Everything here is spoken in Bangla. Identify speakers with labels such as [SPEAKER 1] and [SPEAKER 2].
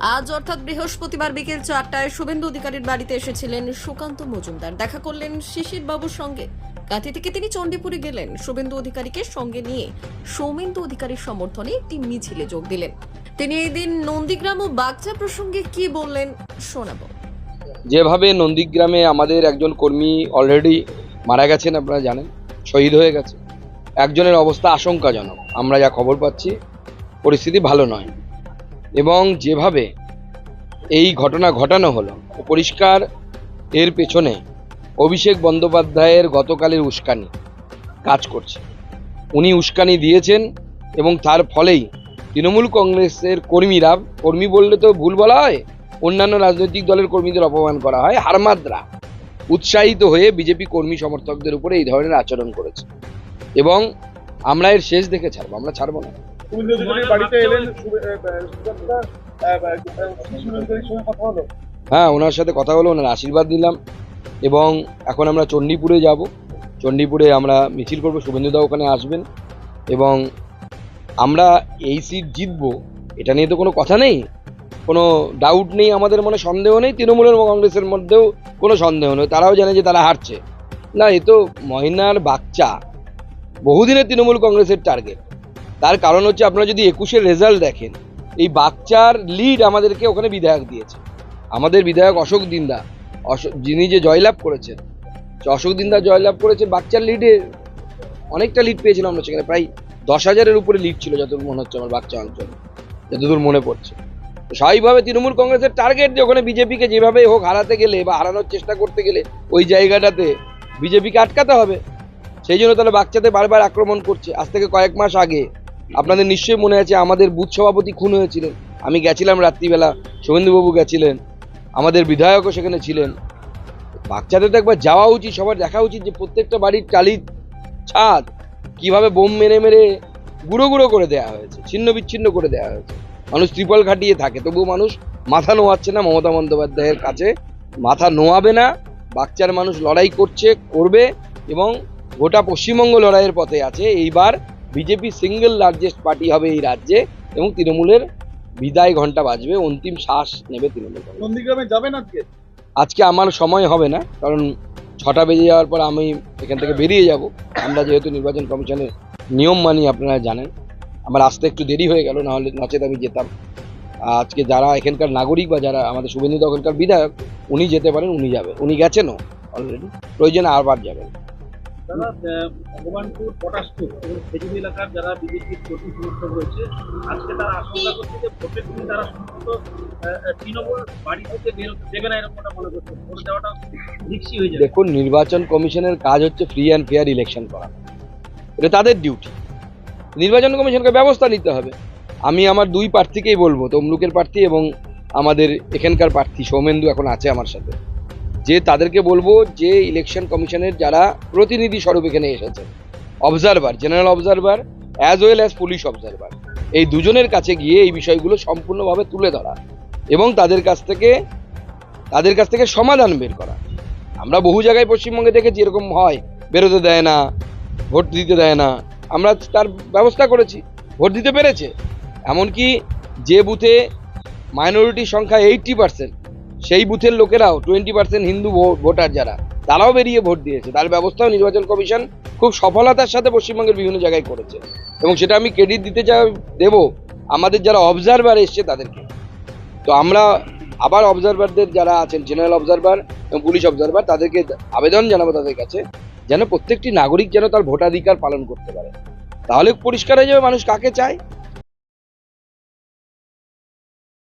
[SPEAKER 1] আজ অর্থাৎ বৃহস্পতিবার বিকেল চারটায় শুভেন্দু অধিকারীর বাড়িতে এসেছিলেন সুকান্ত মজুমদার। দেখা করলেন শিশির বাবুর সঙ্গে। কাঁথি থেকে তিনি চণ্ডীপুরে গেলেন। শুভেন্দু অধিকারীকে সঙ্গে নিয়ে সৌমেন্দু অধিকারীর সমর্থনে একটি মিছিলে যোগ দিলেন। তিনি এই দিন নন্দীগ্রাম ও বাগচা প্রসঙ্গে কি বললেন শোনাবো।
[SPEAKER 2] যেভাবে নন্দীগ্রামে আমাদের একজন কর্মী অলরেডি মারা গেছেন, আপনারা জানেন, শহীদ হয়ে গেছে। একজনের অবস্থা আশঙ্কাজনক। আমরা যা খবর পাচ্ছি, পরিস্থিতি ভালো নয়। এবং যেভাবে এই ঘটনা ঘটানো হলো পরিষ্কার এর পেছনে অভিষেক বন্দ্যোপাধ্যায়ের গতকালের উস্কানি কাজ করছে। উনি উস্কানি দিয়েছেন এবং তার ফলেই তৃণমূল কংগ্রেসের কর্মীরা, কর্মী বললে তো ভুল বলা হয়, অন্যান্য রাজনৈতিক দলের কর্মীদের অপমান করা হয়, হারমাদ্রা উৎসাহিত হয়ে বিজেপি কর্মী সমর্থকদের উপরে এই ধরনের আচরণ করেছে। এবং আমরা এর শেষ দেখে ছাড়বো, আমরা ছাড়বো না।
[SPEAKER 3] বাড়িতে এলেন কথা হলো?
[SPEAKER 2] হ্যাঁ ওনার সাথে কথা হলো ওনার আশীর্বাদ নিলাম। এবং এখন আমরা চণ্ডীপুরে যাব। চণ্ডীপুরে আমরা মিছিল করব শুভেন্দুদা ওখানে আসবেন। এবং আমরা এই সিট জিতবো এটা নিয়ে তো কোনো কথা নেই। কোনো ডাউট নেই আমাদের মনে সন্দেহ নেই। তৃণমূলের এবং কংগ্রেসের মধ্যেও কোনো সন্দেহ নেই। তারাও জানে যে তারা হারছে। না এ তো মহিনার বাচ্চা। বহুদিনের তৃণমূল কংগ্রেসের টার্গেট তার কারণ হচ্ছে আপনারা যদি একুশের রেজাল্ট দেখেন, এই বাচ্চার লিড আমাদেরকে ওখানে বিধায়ক দিয়েছে। আমাদের বিধায়ক অশোক দিন্দা অশোক যিনি যে জয়লাভ করেছেন অশোক দিন্দা জয়লাভ করেছে, বাচ্চার লিডে অনেকটা লিড পেয়েছিলাম আমরা সেখানে, প্রায় দশ হাজারের উপরে লিড ছিল, যতদূর মনে হচ্ছে আমার বাচ্চা অঞ্চলে, যতদূর মনে পড়ছে। স্বাভাবিকভাবে তৃণমূল কংগ্রেসের টার্গেট যে ওখানে বিজেপিকে যেভাবে হোক হারাতে গেলে বা হারানোর চেষ্টা করতে গেলে ওই জায়গাটাতে বিজেপিকে আটকাতে হবে। সেই জন্য তাহলে বাচ্চাদের বারবার আক্রমণ করছে। আজ থেকে কয়েক মাস আগে আপনাদের নিশ্চয়ই মনে আছে, আমাদের বুথ সভাপতি খুন হয়েছিলেন। আমি গেছিলাম রাত্রিবেলা, শুভেন্দুবাবু গেছিলেন, আমাদের বিধায়কও সেখানে ছিলেন। বাচ্চাদের তো একবার যাওয়া উচিত, সবার দেখা উচিত যে প্রত্যেকটা বাড়ির টালির ছাদ কীভাবে বোম মেরে মেরে গুঁড়ো গুঁড়ো করে দেওয়া হয়েছে, ছিন্ন বিচ্ছিন্ন করে দেওয়া হয়েছে। মানুষ ত্রিপল খাটিয়ে থাকে তবুও মানুষ মাথা নোয়াচ্ছে না মমতা বন্দ্যোপাধ্যায়ের কাছে। মাথা নোয়াবে না, বাচ্চার মানুষ লড়াই করছে, করবে এবং গোটা পশ্চিমবঙ্গ লড়াইয়ের পথে আছে। এইবার বিজেপি সিঙ্গেল লার্জেস্ট পার্টি হবে এই রাজ্যে এবং তৃণমূলের বিদায় ঘণ্টা বাজবে অন্তিম শ্বাস নেবে তৃণমূল
[SPEAKER 3] নন্দীগ্রামে যাবেন আজকে?
[SPEAKER 2] আজকে আমার সময় হবে না কারণ ছটা বেজে যাওয়ার পর আমি এখান থেকে বেরিয়ে যাব। আমরা যেহেতু নির্বাচন কমিশনের নিয়ম মানি আপনারা জানেন। আমার আসতে একটু দেরি হয়ে গেল নাহলে নচেত আমি যেতাম। আজকে যারা এখানকার নাগরিক বা যারা আমাদের শুভেন্দু তখনকার বিধায়ক উনি যেতে পারেন উনি যাবেন। উনি গেছেনও অলরেডি প্রয়োজনে আরবার যাবেন।
[SPEAKER 4] দাদা ভগবানপুর পটাশপুর এবং খেজুরি এলাকার যারা বিজেপির কর্মী সমর্থক রয়েছে আজকে তারা আশঙ্কা করছে যে ভোটের দিন তারা আহ, তৃণমূল বাড়ি থেকে বেরোতে দেবে না এরকমটা মনে করছে। ভোট দেওয়াটা রিক্সি হয়ে যাবে।
[SPEAKER 2] দেখুন নির্বাচন কমিশনের কাজ হচ্ছে ফ্রি অ্যান্ড ফেয়ার ইলেকশন করা। এটা তাদের ডিউটি নির্বাচন কমিশনকে ব্যবস্থা নিতে হবে। আমি আমার দুই প্রার্থীকেই বলব তমলুকের প্রার্থী এবং আমাদের এখানকার প্রার্থী সৌমেন্দু এখন আছে আমার সাথে। যে তাদেরকে বলব যে ইলেকশন কমিশনের যারা প্রতিনিধি স্বরূপ এখানে এসেছে। Observer general observer as well as police observer এই দুজনের কাছে গিয়ে এই বিষয়গুলো সম্পূর্ণভাবে তুলে ধরা এবং তাদের কাছ থেকে, তাদের কাছ থেকে সমাধান বের করা। আমরা বহু জায়গায় পশ্চিমবঙ্গে দেখেছি এরকম হয়। বেরোতে দেয় না, ভোট দিতে দেয় না। আমরা তার ব্যবস্থা করেছি, ভোট দিতে পেরেছে। এমনকি যে বুথে মাইনরিটির সংখ্যা এইটটি পার্সেন্ট সেই বুথের লোকেরাও টোয়েন্টি পার্সেন্ট হিন্দু ভোটার যারা, তারাও বেরিয়ে ভোট দিয়েছে। তার ব্যবস্থাও নির্বাচন কমিশন খুব সফলতার সাথে পশ্চিমবঙ্গের বিভিন্ন জায়গায় করেছে। এবং সেটা আমি ক্রেডিট দিতে চাই দেবো, আমাদের যারা অবজারভার এসছে তাদেরকে। তো আমরা আবার অবজারভারদের যারা আছেন জেনারেল অবজারভার এবং পুলিশ অবজারভার তাদেরকে আবেদন জানাব তাদের কাছে, যেন প্রত্যেকটি নাগরিক যেন তার ভোটাধিকার পালন করতে পারে। তাহলে পরিষ্কার হয়ে যাবে মানুষ কাকে চায়?